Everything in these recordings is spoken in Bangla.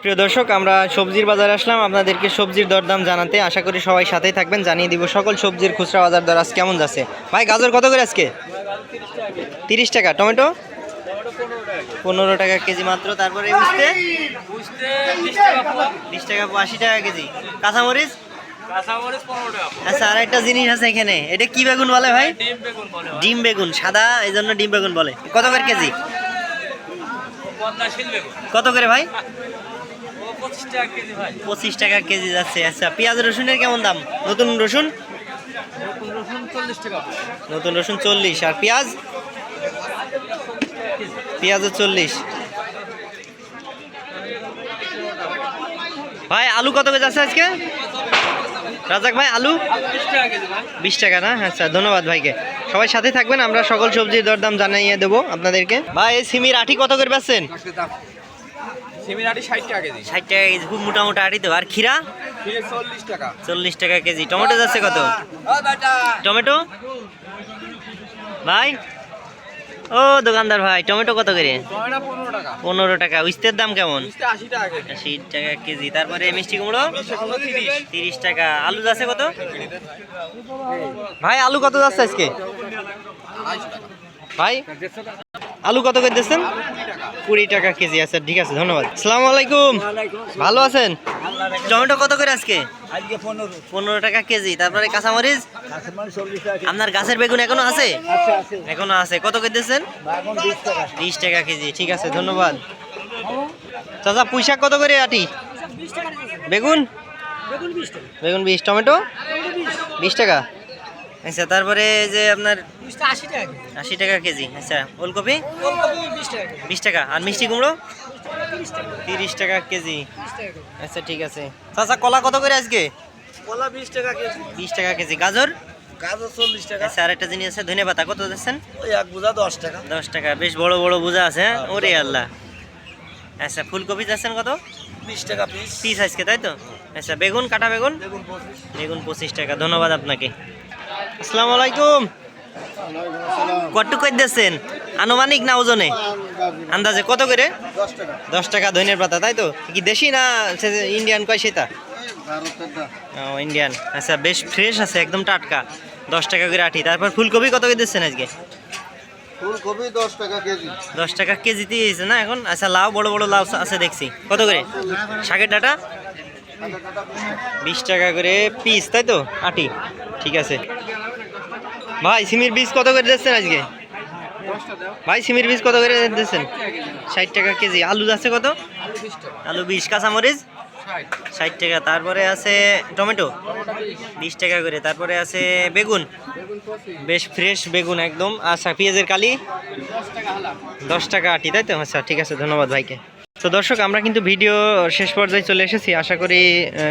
প্রিয় দর্শক আমরা সবজির বাজারে আসলাম। আপনাদেরকে সবজির দরদাম জানাতে আশা করি সবাই সাথেই থাকবেন। জানিয়ে দিব সকল সবজির খুচরা বাজার দর আজ কেমন যাচ্ছে। ভাই গাজর কত করে আজকে? তিরিশ টাকা। টমেটো? পনেরো টাকা কেজি মাত্র। তারপরে বুঝতে বিশ টাকা আশি টাকা কেজি। কাঁচামরিচ? আচ্ছা আর একটা জিনিস আছে এখানে। এটা কি বেগুন বলে ভাই। ডিম বেগুন সাদা এই জন্য ডিম বেগুন বলে। কত করে কেজি? কত করে ভাই? পঁচিশ টাকা কেজি যাচ্ছে আচ্ছা পেঁয়াজ রসুনের কেমন দাম? নতুন রসুন? নতুন রসুন চল্লিশ আর পেঁয়াজ? পেঁয়াজও চল্লিশ। ভাই আলু কত করে যাচ্ছে আজকে? রাজাক ভাই আলু? বিশ টাকা না? আচ্ছা ধন্যবাদ ভাইকে। সবাই সাথে থাকবেন আমরা সকল সবজির দরদাম জানাইয়ে দেবো আপনাদেরকে। ভাই এই সিমির আটি কত করে পাচ্ছেন ষাট টাকা কেজি। ষাট টাকা কেজি খুব মোটা মোটা আটি তো। আর খিরা চল্লিশ টাকা। চল্লিশ টাকা কেজি। টমেটো যাচ্ছে কত? টমেটো? ভাই? ও দোকানদার ভাই টমেটো কত করে? পনেরো টাকা। উস্তের দাম কেমন? আশি টাকা কেজি। তারপরে মিষ্টি কুমড়ো? তিরিশ। তিরিশ টাকা। আলু যাচ্ছে কত? ভাই আলু কত যাচ্ছে আজকে? ভাই আলু কত করে দিচ্ছেন? কুড়ি টাকা কেজি আচ্ছা ঠিক আছে ধন্যবাদ। সালাম আলাইকুম। ভালো আছেন? টমেটো কত করে আজকে? আজকে পনেরো। টাকা কেজি। তারপরে কাঁচামরিচ? আপনার গাছের বেগুন এখনও আছে? এখনও আছে। কত করে দিচ্ছেন এখন বিশ টাকা। বিশ টাকা কেজি ঠিক আছে ধন্যবাদ। চাচা পুঁইশাক কত করে আটি? বেগুন? বেগুন বিশ টমেটো? বিশ টাকা। আচ্ছা তারপরে যে আপনার আশি টাকা আশি টাকা কেজি আচ্ছা ওলকপি? বিশ টাকা আর মিষ্টি কুমড়ো? তিরিশ টাকা কেজি। আচ্ছা ঠিক আছে। চাচা কলা কত করে আজকে? কলা বিশ টাকা কেজি। বিশ টাকা কেজি। গাজর? গাজর চল্লিশ টাকা। আচ্ছা জিনিস আছে ধনে পাতা কত যাচ্ছেন ওই এক বোঝা দশ টাকা। দশ টাকা বেশ বড় বড় বোঝা আছে হ্যাঁ? ওরে আল্লাহ। আচ্ছা ফুলকপি যাচ্ছেন কত? বিশ টাকা পিস। পিস আজকে তাই তো? আচ্ছা বেগুন কাটা বেগুন? বেগুন পঁচিশ টাকা ধন্যবাদ আপনাকে। আসসালামু আলাইকুম। কত করে দিচ্ছেন আনুমানিক না ওজনে? আন্দাজে কত করে? দশ টাকা ধনের পাতা তাই তো? কি দেশি না ইন্ডিয়ান কয় সেটা? ও ইন্ডিয়ান আচ্ছা বেশ ফ্রেশ আছে একদম টাটকা। দশ টাকা করে আঠি তারপর ফুলকপি কত করে দিচ্ছেন আজকে? ফুলকপি দশ টাকা কেজি। দশ টাকা কেজিতে দিয়েছে না এখন? আচ্ছা লাউ বড় বড় লাউ আছে দেখছি। কত করে? শাকের ডাটা? বিশ টাকা করে পিস তাই তো? আটি। ঠিক আছে। ভাই, সিমির বীজ কত করে দিচ্ছেন আজকে? ভাই, সিমির বীজ কত করে দিচ্ছেন? ষাট টাকা কেজি। আলু আছে কত? আলু বিশ, কাঁচামরিচ? ষাট টাকা। তারপরে আছে টমেটো? বিশ টাকা করে। তারপরে আছে বেগুন? বেশ ফ্রেশ বেগুন একদম। আচ্ছা পেঁয়াজের কালি? দশ টাকা আটি, তাই তো? আচ্ছা ঠিক আছে, ধন্যবাদ ভাইকে। তো দর্শক, আমরা কিন্তু ভিডিও শেষ পর্যায়ে চলে এসেছি। আশা করি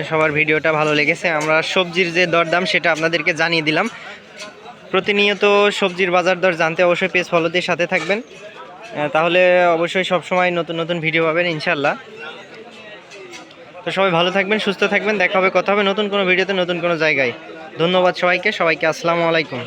সবার ভিডিওটা ভালো লেগেছে। আমরা সবজির যে দরদাম, সেটা আপনাদেরকে জানিয়ে দিলাম। প্রতিনিয়ত সবজির বাজার দর জানতে অবশ্যই পেজ ফলোদের সাথে থাকবেন। তাহলে অবশ্যই সবসময় নতুন নতুন ভিডিও পাবেন ইনশাল্লাহ তো সবাই ভালো থাকবেন, সুস্থ থাকবেন, দেখা হবে, কথা হবে নতুন কোনো ভিডিওতে নতুন কোনো জায়গায়। ধন্যবাদ সবাইকে সবাইকে আসসালামু আলাইকুম।